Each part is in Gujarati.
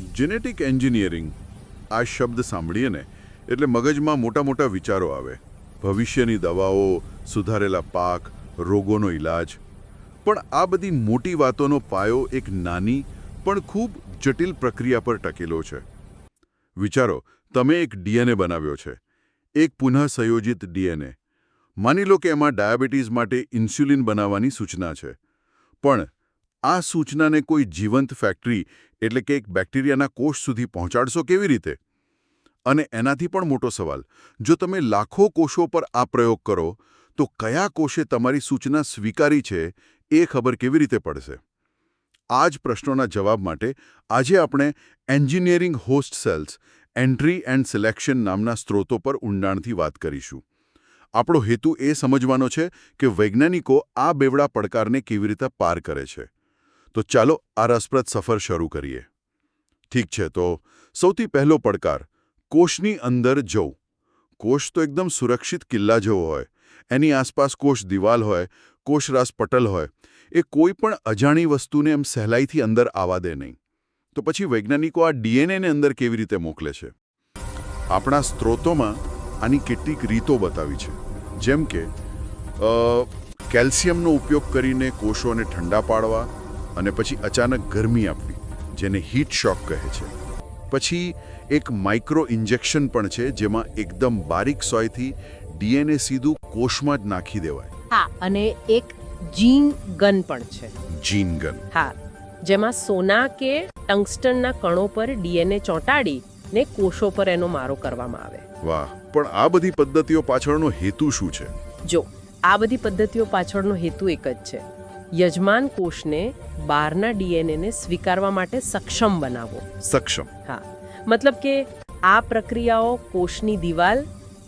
જેનેટિક એન્જિનિયરિંગ આ શબ્દ સાંભળીએ ને, એટલે મગજમાં મોટા મોટા વિચારો આવે. ભવિષ્યની દવાઓ, સુધારેલા પાક, રોગોનો ઈલાજ. પણ આ બધી મોટી વાતોનો પાયો એક નાની, પણ ખૂબ જટિલ પ્રક્રિયા પર ટકેલો છે. વિચારો, તમે એક ડીએનએ બનાવ્યો છે. એક પુનઃ સંયોજિત ડીએનએ. માની લો કે એમાં ડાયાબિટીસ માટે ઇન્સ્યુલિન બનાવવાની સૂચના છે. પણ આ સૂચનાને કોઈ જીવંત ફેક્ટરી, એટલે કે એક બેક્ટેરિયાના કોષ સુધી પહોંચાડશો કેવી રીતે? અને એનાથી પણ મોટો સવાલ, જો તમે લાખો કોષો પર આ પ્રયોગ કરો, તો કયા કોષે તમારી સૂચના સ્વીકારી છે, એ ખબર કેવી રીતે પડશે? આ જ પ્રશ્નોના જવાબ માટે આજે આપણે engineering host cells, entry and selection નામના સ્ત્રોતો પર ઊંડાણથી વાત કરીશું. આપણો હેતુ એ સમજવાનો છે કે વૈજ્ઞાનિકો આ બેવડા પડકારને કેવી રીતે પાર કરે છે. તો ચાલો આ રસપ્રદ સફર શરૂ કરીએ. ઠીક છે, તો સૌથી પહેલો પડકાર, કોષની અંદર જવું. કોષ તો એકદમ સુરક્ષિત કિલ્લા જેવો હોય, એની આસપાસ કોષ દિવાલ હોય, કોષરાસ પટલ હોય, એ કોઈ પણ અજાણી વસ્તુને એમ સહેલાઈથી અંદર આવવા દે નહીં. તો પછી વૈજ્ઞાનિકો આ ડીએનએને અંદર કેવી રીતે મોકલે છે? આપણા સ્ત્રોતોમાં આની કેટલીક રીતો બતાવી છે. જેમ કે કેલ્શિયમનો ઉપયોગ કરીને કોષોને ઠંડા પાડવા અને પછી અચાનક ગરમી આપવી જેને હીટ શોક કહે છે. પછી એક માઇક્રો ઇન્જેક્શન પણ છે જેમાં એકદમ બારીક સોયથી ડીએનએ સીધું કોષમાં જ નાખી દેવાય. હા અને એક જીન ગન પણ છે. જીન ગન હા જેમાં સોના કે ટંગસ્ટનના કણો પર ડીએનએ ચોંટાડી ને કોષો પર એનો મારો કરવામાં આવે. વાહ પણ આ બધી પદ્ધતિઓ પાછળનો હેતુ શું છે? જો આ બધી પદ્ધતિઓ પાછળનો હેતુ એક જ છે. યજમાન કોષને બહારના ડીએનએને સ્વીકારવા માટે સક્ષમ બનાવો. સક્ષમ. હા. મતલબ કે આ પ્રક્રિયાઓ કોષની દિવાલ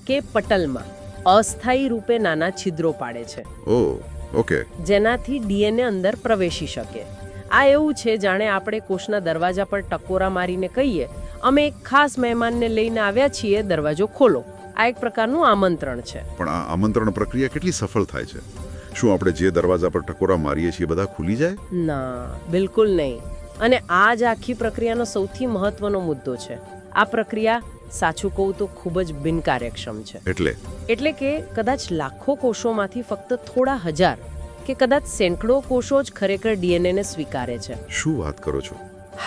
કે પટલમાં અસ્થાયી રૂપે નાના છિદ્રો પાડે છે. ઓ ઓકે. જેનાથી ડીએનએ અંદર પ્રવેશી શકે. આ એવું છે જાણે આપણે કોષના દરવાજા પર ટકોરા મારીને કહીએ અમે એક ખાસ મહેમાનને લઈને આવ્યા છીએ દરવાજો ખોલો. આ એક પ્રકારનું આમંત્રણ છે. પણ આ આમંત્રણ પ્રક્રિયા કેટલી સફળ થાય છે? શું આપણે જે દરવાજા પર ટકોરા મારીએ છીએ બધા ખુલી જાય? ના બિલકુલ નહીં. અને આ જ આખી પ્રક્રિયાનો સૌથી મહત્વનો મુદ્દો છે. આ પ્રક્રિયા સાચું કહું તો ખૂબ જ બિનકાર્યક્ષમ છે. એટલે? એટલે કે કદાચ લાખો કોષોમાંથી ફક્ત થોડા હજાર કે કદાચ સેંકડો કોષો જ ખરેખર ડીએનએને સ્વીકારે છે. શું વાત કરો છો?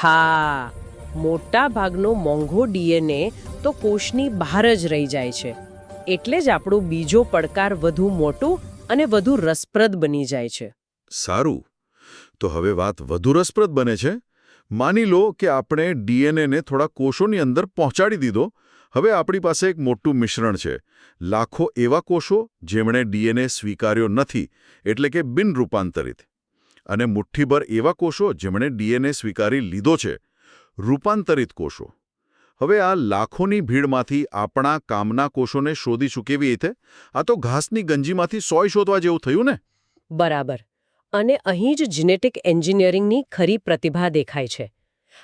હા મોટા ભાગનો મોંઘો ડીએનએ તો કોષની બહાર જ રહી જાય છે. એટલે જ આપણો બીજો પડકાર વધુ મોટું અને વધુ રસપ્રદ બની જાય છે. સારું. તો હવે વાત વધુ રસપ્રદ બને છે. માની લો કે આપણે ડીએનએને થોડા કોષોની અંદર પહોંચાડી દીધો. હવે આપણી પાસે એક મોટું મિશ્રણ છે. લાખો એવા કોષો જેમણે ડીએનએ સ્વીકાર્યો નથી, એટલે કે બિન રૂપાંતરિત. અને મુઠ્ઠીભર એવા કોષો જેમણે ડીએનએ સ્વીકારી લીધો છે. રૂપાંતરિત કોષો. હવે આ લાખોની ભીડમાંથી આપણા કામના કોષોને શોધીશું કેવી રીતે? આ તો ઘાસની ગંજીમાંથી સોય શોધવા જેવું થયું ને? બરાબર. અને અહીં જ જીનેટિક એન્જિનિયરિંગની ખરી પ્રતિભા દેખાય છે.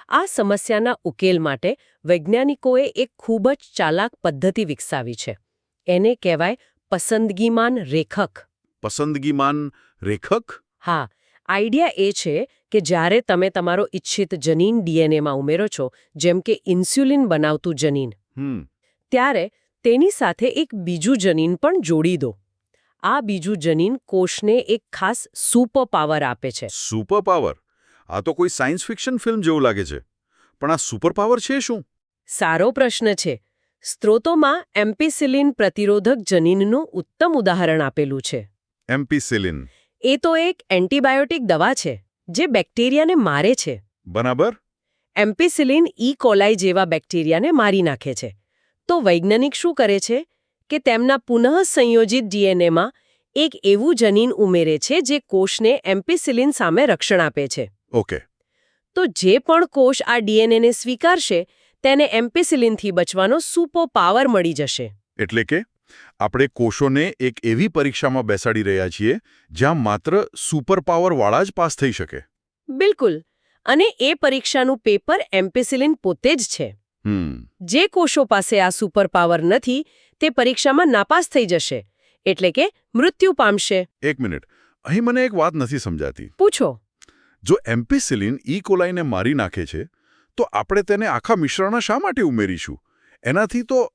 આ સમસ્યાના ઉકેલ માટે વૈજ્ઞાનિકોએ એક ખૂબ જ ચાલાક પદ્ધતિ વિકસાવી છે. એને કહેવાય પસંદગીમાન રેખક. પસંદગીમાન રેખક? હા આઈડિયા એ છે કે જ્યારે તમે તમારો ઇચ્છિત જનીન ડીએનએમાં ઉમેરો છો જેમ કે ઇન્સ્યુલિન બનાવતું જનીન ત્યારે તેની સાથે એક બીજું જનીન પણ જોડી દો. આ બીજું જનીન કોષને એક ખાસ સુપર પાવર આપે છે. સુપર પાવર આ તો કોઈ સાયન્સ ફિક્શન ફિલ્મ જેવું લાગે છે. પણ આ સુપર પાવર છે શું? સારો પ્રશ્ન છે. સ્ત્રોતોમાં એમ્પિસિલિન પ્રતિરોધક જનીનનું ઉત્તમ ઉદાહરણ આપેલું છે. એમ્પિસિલિન. એ તો એક એન્ટીબાયોટિક દવા છે જે બેક્ટેરિયાને મારે છે. બરાબર. એમ્પિસિલિન ઈ કોલાઈ જેવા બેક્ટેરિયાને મારી નાખે છે. તો વૈજ્ઞાનિક શું કરે છે? કે તેમના પુનઃસંયોજિત ડીએનએમાં એક એવું જનીન ઉમેરે છે જે કોષને એમ્પિસિલિન સામે રક્ષણ આપે છે. ઓકે. તો જે પણ કોષ આ ડીએનએને સ્વીકારશે તેને એમ્પિસિલિનથી બચવાનો સુપો પાવર મળી જશે. એટલે કે? આપણે કોષોને એક એવી પરીક્ષામાં બેસાડી રહ્યા છીએ જ્યાં માત્ર સુપર પાવરવાળા જ પાસ થઈ શકે. બિલકુલ. અને એ પરીક્ષાનું પેપર એમ્પેસિલિન પોતે જ છે. જે કોષો પાસે આ સુપર પાવર નથી તે પરીક્ષામાં નાપાસ થઈ જશે. એટલે કે મૃત્યુ પામશે. એક મિનિટ. અહીં મને એક વાત નથી સમજાતી. પૂછો. જો એમ્પેસિલિન ઈ કોલાઈને મારી નાખે છે તો આપણે તેને આખા મિશ્રણમાં શા માટે ઉમેરીશું? એનાથી તો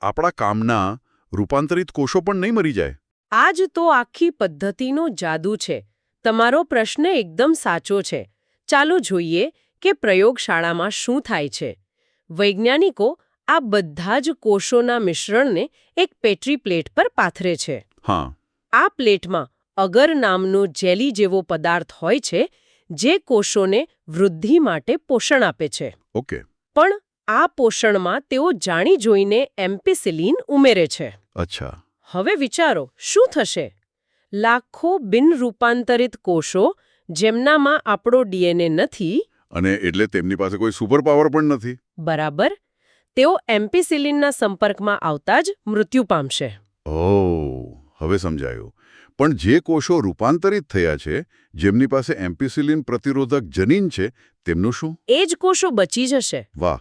આપણા કામના રૂપાંતરિત કોષો પણ નહીં મરી જાય. આ જ તો આખી પદ્ધતિનો જાદુ છે. તમારો પ્રશ્ન એકદમ સાચો છે. ચાલો જોઈએ કે પ્રયોગશાળામાં શું થાય છે. વૈજ્ઞાનિકો આ બધા જ કોષોના મિશ્રણને એક પેટ્રી પ્લેટ પર પાથરે છે. હા. આ પ્લેટમાં અગર નામનો જેલી જેવો પદાર્થ હોય છે જે કોષોને વૃદ્ધિ માટે પોષણ આપે છે. ઓકે. પણ આ પોષણમાં તેઓ જાણી જોઈને એમ્પિસિલિન ઉમેરે છે. અચ્છા. હવે વિચારો શું થશે? લાખો બિનરૂપાંતરિત કોષો જેમનામાં આપણો ડીએનએ નથી. અને એટલે તેમની પાસે કોઈ સુપર પાવર પણ નથી. બરાબર. તેઓ એમ્પિસિલિનના સંપર્કમાં આવતા જ મૃત્યુ પામશે. ઓહ હવે સમજાયું. પણ જે કોષો રૂપાંતરિત થયા છે જેમની પાસે એમ્પિસિલિન પ્રતિરોધક જનીન છે તેમનું શું? એ જ કોષો બચી જશે. વાહ.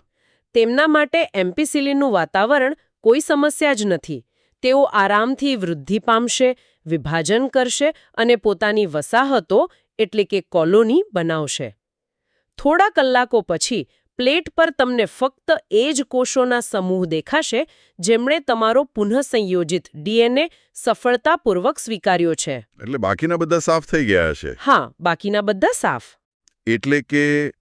તેમના માટે એમ્પિસિલિનનું વાતાવરણ કોઈ સમસ્યા જ નથી. તેઓ આરામથી વૃદ્ધિ પામશે વિભાજન કરશે અને પોતાની વસાહતો એટલે કે કોલોની બનાવશે. થોડા કલાકો પછી પ્લેટ પર તમને ફક્ત એ જ કોષોના સમૂહ દેખાશે જેમણે તમારો પુનઃસંયોજિત ડીએનએ સફળતાપૂર્વક સ્વીકાર્યો છે. એટલે બાકીના બધા સાફ થઈ ગયા હશે? હા બાકીના બધા સાફ. એટલે કે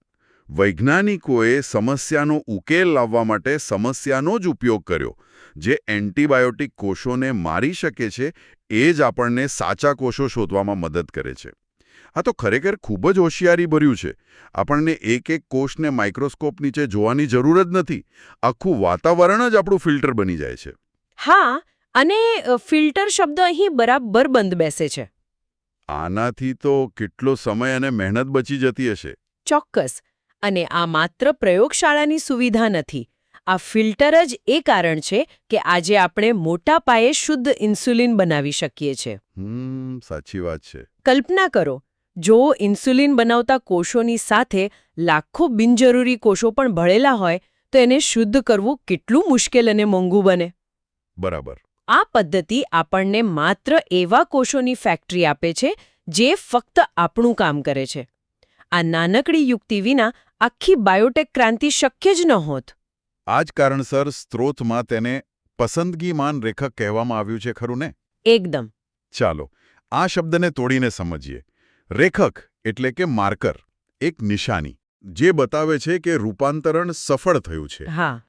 વૈજ્ઞાનિકોએ સમસ્યાનો ઉકેલ લાવવા માટે સમસ્યાનો જ ઉપયોગ કર્યો. જે એન્ટીબાયોટિક કોષોને મારી શકે છે એ જ આપણને સાચા કોષો શોધવામાં મદદ કરે છે. આ તો ખરેખર ખૂબ જ હોશિયારી ભર્યું છે. આપણને એક એક કોષને માઇક્રોસ્કોપ નીચે જોવાની જરૂર જ નથી. આખું વાતાવરણ જ આપણું ફિલ્ટર બની જાય છે. હા અને ફિલ્ટર શબ્દ અહીં બરાબર બંધ બેસે છે. આનાથી તો કેટલો સમય અને મહેનત બચી જતી હશે. ચોક્કસ. અને આ માત્ર પ્રયોગશાળાની સુવિધા નથી. આ ફિલ્ટર જ એ કારણ છે કે આજે આપણે મોટા પાયે શુદ્ધ ઇન્સ્યુલિન બનાવી શકીએ છીએ. સાચી વાત છે. કલ્પના કરો જો ઇન્સ્યુલિન બનાવતા કોષોની સાથે લાખો બિનજરૂરી કોષો પણ ભળેલા હોય તો એને શુદ્ધ કરવું કેટલું મુશ્કેલ અને મોંઘું બને. બરાબર. આ પદ્ધતિ આપણને માત્ર એવા કોષોની ફેક્ટરી આપે છે જે ફક્ત આપણું કામ કરે છે. આ નાનકડી યુક્તિ વિના આખી બાયોટેક ક્રાંતિ શક્ય જ ન હોત. આ જ કારણસર સ્ત્રોતમાં તેને પસંદગીમાન રેખક કહેવામાં આવ્યું છે ખરું ને? એકદમ. ચાલો આ શબ્દને તોડીને સમજીએ. રેખક એટલે કે માર્કર એક નિશાની જે બતાવે છે કે રૂપાંતરણ સફળ થયું છે. હા.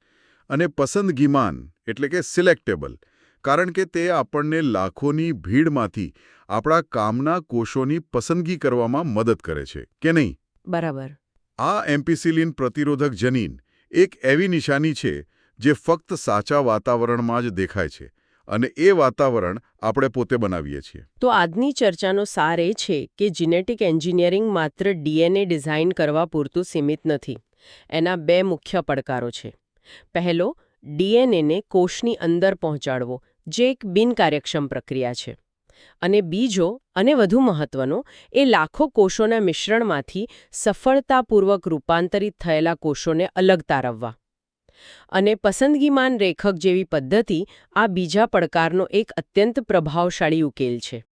અને પસંદગીમાન એટલે કે સિલેક્ટેબલ કારણ કે તે આપણને લાખોની ભીડમાંથી આપણા કામના કોષોની પસંદગી કરવામાં મદદ કરે છે કે નહીં? બરાબર. આ એમ્પિસિલિન પ્રતિરોધક જનીન એક એવી નિશાની છે જે ફક્ત સાચા વાતાવરણમાં જ દેખાય છે અને એ વાતાવરણ આપણે પોતે બનાવીએ છીએ. તો આજની ચર્ચાનો સાર એ છે કે જીનેટિક એન્જિનિયરિંગ માત્ર ડીએનએ ડિઝાઇન કરવા પૂરતું સીમિત નથી. એના બે મુખ્ય પડકારો છે. પહેલો ડીએનએને કોષની અંદર પહોંચાડવો. જે એક બિનકાર્યક્ષમ પ્રક્રિયા છે. અને બીજો, અને વધુ મહત્વનો, એ લાખો કોષોના મિશ્રણમાંથી સફળતાપૂર્વક રૂપાંતરિત થયેલા કોષોને અલગ તારવવા. અને પસંદગીમાન રેખક જેવી પદ્ધતિ આ બીજા પડકારનો એક અત્યંત પ્રભાવશાળી ઉકેલ છે.